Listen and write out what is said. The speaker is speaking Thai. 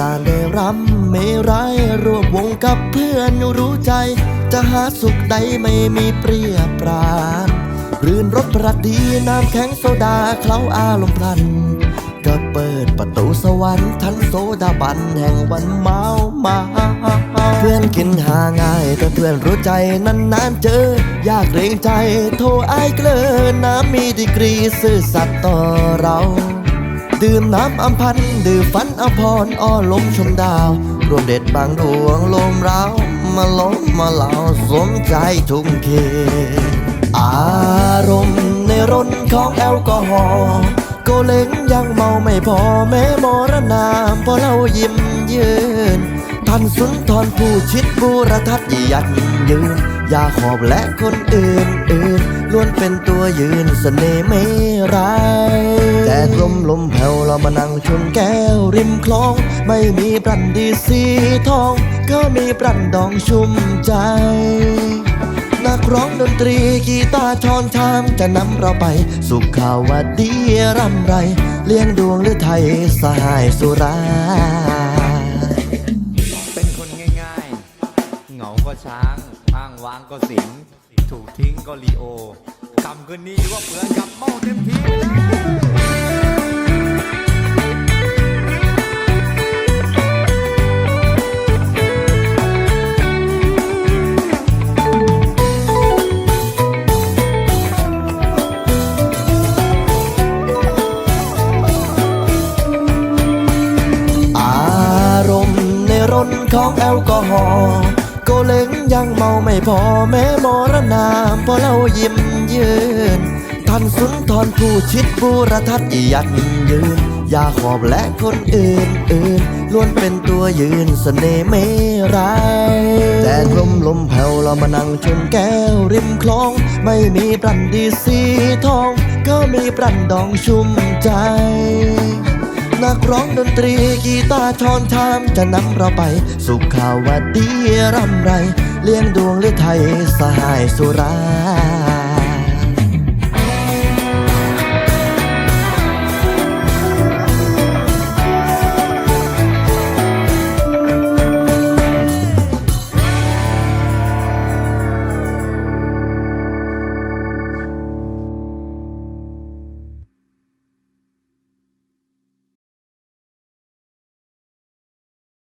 การได้รำไม่ร้ายรวมวงกับเพื่อนรู้ใจ จะหาสุขใดไม่มีเปรียบปรานรื่นรถประดีน้ำแข็งโซดาเคล้าอารมณ์พลัน ก็เปิดประตูสวรรค์ทันโซดาบันแห่งวันเมามา เพื่อนกินหาง่าย แต่เพื่อนรู้ใจนานๆเจอ อยากเรงใจโทรไอายเกลือน้ำมีดีกรีซื่อสัตย์ต่อเรา ดื่มน้ำอัมพันดื่มฝันอภรอ้อลมชมดาว รวมเด็ดบางดวงลมร้าวมาล้มมาเหลาสมใจทุ่มเทอารมณ์ในรนของแอลกอฮอล์ก็เล้งยังเมาไม่พอแม้มรณามพอเรายิ้มยืนท่านสุนทรผู้ชิดบูรทัศน์ยัดยืนยาขอบและคนอื่นอื่นล้วนเป็นตัวยืนเสน่ห์ไม่ร้าย มแผ่วเรามานั่งชนแก้วริมคลอง ไม่มีบรันดีสีทอง ก็มีบรันดองชุ่มใจ นักร้องดนตรีกีตาร์ชอนชามจะนำเราไป สุขข่าวว่าดีร่ำไร เลี้ยงดวงหรือไทยสหายสุรา เป็นคนง่ายๆ เหงาก็ช้างอ้างว้างก็สิง ถูกทิ้งก็ลีโอกำก็นี่ว่าเปลือนกับเมาเต็มที่ นของแอลกอฮอล์ก็เล้งยังเมาไม่พอแม้มรณาพอเรายิ้มยืนท่านสุนทรผู้ชิดบูรทัศน์ยัดยืนยาขอบและคนอื่นอื่นล้วนเป็นตัวยืนเสน่ห์ไม่ร้ายแดดลมลมแผ่วเรามานั่งชนแก้วริมคลอง ไม่มีบรันดีสีทอง ก็มีบรันดองชุ่มใจ นักร้องดนตรีกีตาร์ชอนชามจะนำเราไป สุขข่าวว่าดีร่ำไร เลี้ยงดวงหรือไทยสหายสุรา